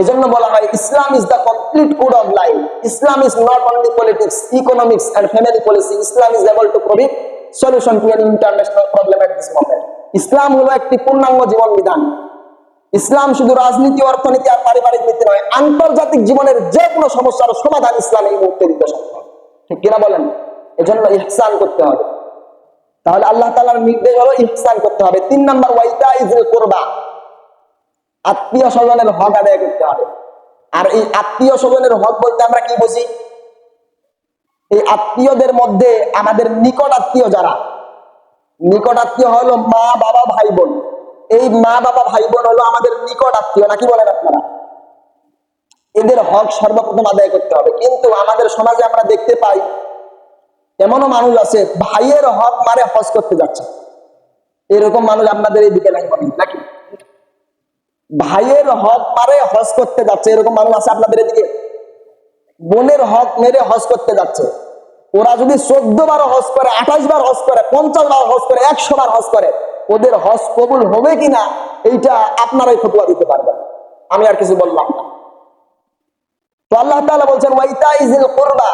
এজন্য বলা হয়, Islam is the complete code of life Islam is not only politics economics and family policy Islam is able to provide solution to an international problem at this moment ইসলাম হলো একটি পূর্ণাঙ্গ জীবন বিধান ইসলাম শুধু রাজনীতি, অর্থনীতি আর পারিবারিক নীতি নয়, আন্তর্জাতিক জীবনের যে কোনো সমস্যার সমাধান ইসলাম এই মুহূর্তে দিতে সক্ষম। ঠিক কিনা বলেন? এজন্য ইহসান করতে হবে। তাহলে আল্লাহ তাআলার নির্দেশ হলো ইহসান করতে হবে। তিন নাম্বার ওয়াইতা ইজুল কোরবা আত্মীয় স্বজনের হক আদায় করতে হবে। আর এই আত্মীয় স্বজনের হক বলতে আমরা কি বুঝি? এই আত্মীয়দের মধ্যে আমাদের নিকট আত্মীয় যারা? নিকট আত্মীয় হলো মা, বাবা ভাই বোন এই মা, বাবা ভাই বোন হলো আমাদের নিকট আত্মীয় নাকি বলেন আপনারা? এদের হক সর্বপ্রথম আদায় করতে হবে। কিন্তু আমাদের সমাজে আমরা দেখতে পাই, এমনও মানুষ আছে, ভাইয়ের হক মারে হজ করতে যাচ্ছে। এরকম মানুষ আপনাদের এই দিকে মনে নাকি? ভাইয়ের হক মারে হজ করতে যাচ্ছে, এরকম মানুষ আছে আপনাদের এদিকে? বোনের হক মেরে হজ করতে যাচ্ছে। ওরা যদি চোদ্দ বার হজ করে, আঠাশ বার হজ করে, পঞ্চাশ বার হজ করে, একশো বার হজ করে, ওদের হজ কবুল হবে কিনা, এইটা আপনারাই ফতুয়া দিতে পারবেন। আমি আর কিছু বললাম না। তো আল্লাহ তাআলা বলছেন ওয়াইতা ইজিল কোরবা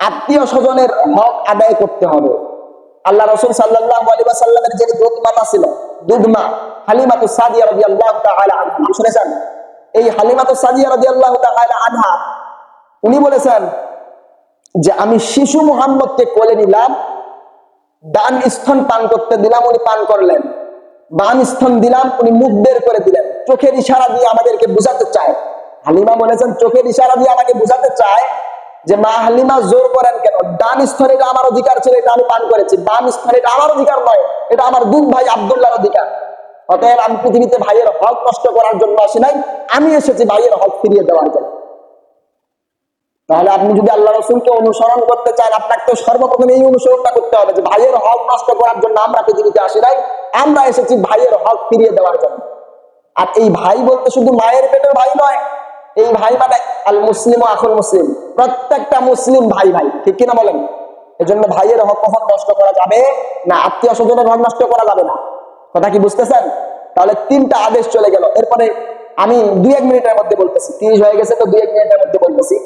আত্মীয় স্বজনের হক আদায় করতে হবে। আল্লাহ রসুল সাল্লাল্লাহু আলাইহি ওয়াসাল্লামের যে দুধ মাতা ছিল, দুধ মা হালিমাতু সাদিয়া রাদিয়াল্লাহু তাআলা আনহা। শুনেছেন? এই হালিমাতু সাদিয়া রাদিয়াল্লাহু তাআলা আনহা, উনি বলেছেন যে আমি শিশু মুহাম্মদকে কোলে নিলাম, ডান পান করতে দিলাম, উনি পান করলেন। বাম দিলাম, উনি মুখ বের করে দিলেন। চোখের ইশারা দিয়ে আমাদেরকে বুঝাতে চায়। হালিমা বলেছেন, চোখের ইশারা দিয়ে আমাকে বুঝাতে চায় যে, মা হালিমা, জোর করেন কেন? ডান স্তনে এটা আমার অধিকার ছিল, এটা আমি পান করেছি। বাম এটা আমার অধিকার নয়, এটা আমার দুধ ভাই আব্দুল্লাহর অধিকার। অতএব আমি পৃথিবীতে ভাইয়ের হক নষ্ট করার জন্য আসি নাই, আমি এসেছি ভাইয়ের হক ফিরিয়ে দেওয়ার জন্য। তাহলে আপনি যদি আল্লাহ রসুলকে অনুসরণ করতে চান, আপনাকে তো সর্বপ্রথম এই অনুসরণটা করতে হবে যে ভাইয়ের হক নষ্ট করার জন্য আমরা পৃথিবীতে আসি নাই, আমরা এসেছি ভাইয়ের হক ফিরিয়ে দেওয়ার জন্য। আর এই ভাই বলতে শুধু মায়ের পেটের ভাই নয়, এই ভাই মানে আল মুসলিম ও আখুল মুসলিম। প্রত্যেকটা মুসলিম ভাই ভাই, ঠিক কিনা বলেন? এজন্য ভাইয়ের হক কখন নষ্ট করা যাবে? না, আত্মীয় স্বজনের হক নষ্ট করা যাবে না। কথা কি বুঝতেছেন? তাহলে তিনটা আদেশ চলে গেল। এরপরে আমি দুই এক মিনিটের মধ্যে বলতেছি। তিরিশ হয়ে গেছে তো দুই এক মিনিটের মধ্যে বলতেছি।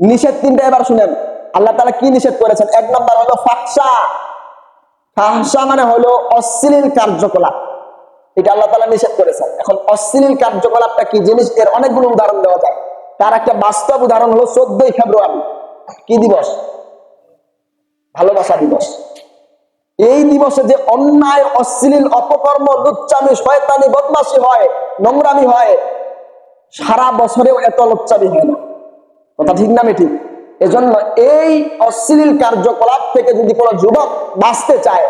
নিষেধ তিনটা এবার শুনেন। আল্লাহ তালা কি নিষেধ করেছেন? এক নম্বর হলো ফাহসা ফাহসা মানে হলো অশ্লীল কার্যকলাপ। এটা আল্লাহ তালা নিষেধ করেছেন। এখন অশ্লীল কার্যকলাপটা কি জিনিস? এর অনেকগুলো উদাহরণ দেওয়া যায়। তার একটা বাস্তব উদাহরণ হলো চোদ্দই ফেব্রুয়ারি। কি দিবস? ভালোবাসা দিবস। এই দিবসে যে অন্যায়, অশ্লীল, অপকর্ম, লুচ্চামি, শয়তানি বদমাসি হয়, নোংরামি হয়, সারা বছরেও এত লুচ্চামি হয় না। কথা ঠিক না ঠিক এজন্য এই অশ্লীল কার্যকলাপ থেকে যদি কোনো যুবক বাঁচতে চায়,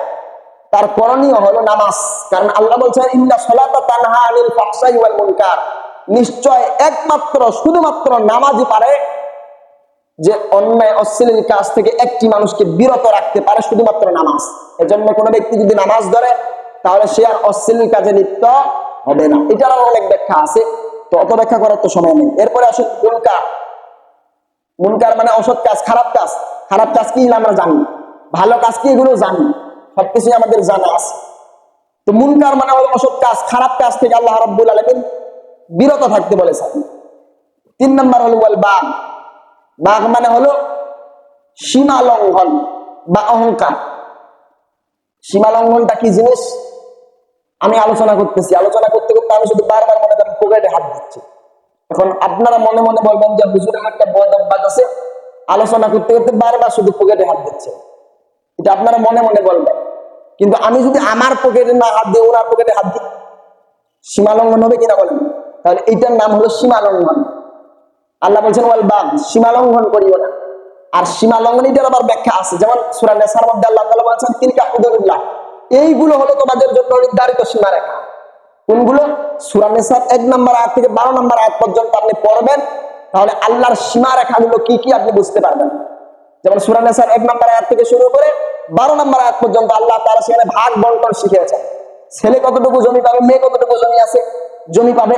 তার করণীয় হলো নামাজ। কারণ আল্লাহ বলছেন, ইন্না সলাতা তানহা আনিল ফাহশাই ওয়াল মুনকার। নিশ্চয় একমাত্র, শুধুমাত্র নামাজই পারে যে অন্যায় অশ্লীল কাজ থেকে একটি মানুষকে বিরত রাখতে পারে শুধুমাত্র নামাজ। এজন্য কোনো ব্যক্তি যদি নামাজ ধরে, তাহলে সে আর অশ্লীল কাজে লিপ্ত হবে না। এটার আরও অনেক ব্যাখ্যা আছে, তো অত ব্যাখ্যা করার তো সময় নেই। এরপরে আসুন মুনকার। মুনকার মানে অসৎ কাজ, খারাপ কাজ। খারাপ কাজ কি আমরা জানি? ভালো কাজ কি এগুলো জানি? সবকিছুই আমাদের জানা আছে। তো মুনকার মানে হলো অসৎ কাজ, খারাপ কাজ থেকে আল্লাহ রাব্বুল আলামিন বিরত থাকতে বলেছেন। তিন নম্বর হলো ওয়াল বাঘ বাঘ মানে হলো সীমা লঙ্ঘন বা অহংকার। সীমা লঙ্ঘনটা কি জিনিস? আমি আলোচনা করতেছি। আলোচনা করতে করতে আমি শুধু বারবার মনে করেন পকেটে হাত দিচ্ছি। এখন আপনারা মনে মনে বলবেন যে হুজুরের একটা বদ অভ্যাস আছে। আলোচনা করতে করতে বারবার শুধু পকেটে হাত দিচ্ছে। এটা আপনারা মনে মনে বলবেন। কিন্তু আমি যদি আমার পকেটে না হাত দিই, ওনার পকেটে হাত দিই, সীমা লঙ্ঘন হবে কিনা বলেন? তাহলে এইটার নাম হলো সীমা লঙ্ঘন। আল্লাহ বলছেন, ওয়াল বাম সীমা লঙ্ঘন করিও না। আর সীমা লঙ্ঘন এটার আবার ব্যাখ্যা আছে। যেমন সুরা নেসার মধ্যে আল্লাহ তাআলা বলছেন তিলকা হুদুদুল্লাহ, এইগুলো হলো তোমাদের জন্য নির্ধারিত সীমা রেখা কোনগুলো? সুরা নেসার এক নম্বর আয়াত থেকে বারো নম্বর আয়াত পর্যন্ত আপনি পড়বেন, তাহলে আল্লাহর সীমা রেখাগুলো কি কি আপনি বুঝতে পারবেন? যেমন সুরা নেসার এক নম্বর আয়াত থেকে শুরু করে বারো নম্বর আয়াত পর্যন্ত আল্লাহ তারা সেখানে ভাগ বন্টন শিখিয়েছেন। ছেলে কতটুকু জমি পাবে, মেয়ে কতটুকু জমি আছে, জমি পাবে?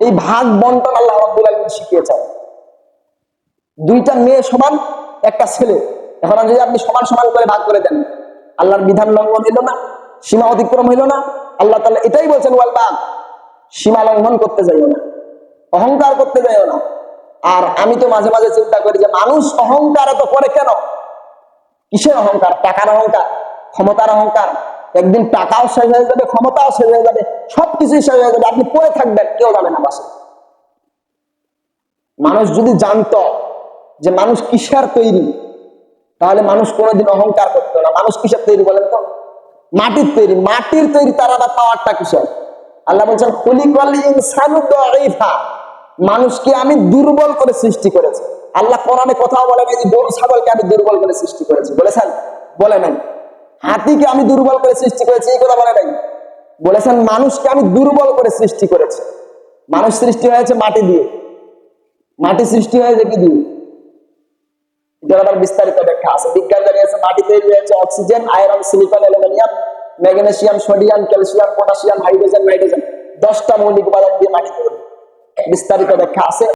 এই ভাগ বন্টন আল্লাহ রাব্বুল আলামিন শিখিয়েছেন। দুইটা মেয়ে সমান, একটা ছেলে। এখন যদি আপনি সমান সমান করে ভাগ করে দেন, আল্লাহর বিধান লঙ্ঘন হইল না, সীমা অতিক্রম হইল না, আল্লাহ তাআলা এটাই বলছেন, ওয়াল বাগ। সীমা লঙ্ঘন করতে যাইও না, অহংকার করতে যাইও না। আর আমি তো মাঝে মাঝে চিন্তা করি যে, মানুষ অহংকার এত করে কেন? কিসের অহংকার? টাকার অহংকার? ক্ষমতার অহংকার, একদিন টাকাও শেষ হয়ে যাবে, ক্ষমতাও শেষ হয়ে যাবে, সবকিছুই শেষ হয়ে যাবে, আপনি পড়ে থাকবেন, কেউ যাবে না বাসে। মানুষ যদি জানতো যে মানুষ কিসের তৈরি, তাহলে মানুষ কোনোদিন অহংকার করতো না। মানুষ কিসের তৈরি বলেন তো? মাটির তৈরি। মাটির তৈরি তার আবার পাওয়ারটা কিসের? আল্লাহ বলছেন খলিকল ইনসানু মানুষকে আমি দুর্বল করে সৃষ্টি করেছি। আল্লাহ কোরআনে কথাও বলে নাই গরু, ছাগলকে আমি দুর্বল করে সৃষ্টি করেছি। বলেছেন? বলে নাই। হাতিকে আমি দুর্বল করে সৃষ্টি করেছি, এই কথা বলে নাই। বলেছেন মানুষকে আমি দুর্বল করে সৃষ্টি করেছি। মানুষ সৃষ্টি হয়েছে মাটি দিয়ে। মাটি সৃষ্টি হয়েছে কি দিয়ে? বিস্তারিত ব্যাখ্যা আছে। বিজ্ঞান জানিয়েছে, মাটি তৈরি হয়েছে oxygen, iron, silicon, aluminium, magnesium, sodium, calcium, potassium, hydrogen, nitrogen. দশটা মৌলিক উপাদান দিয়ে মাটি তৈরি। বিস্তারিত ব্যাখ্যা আছে।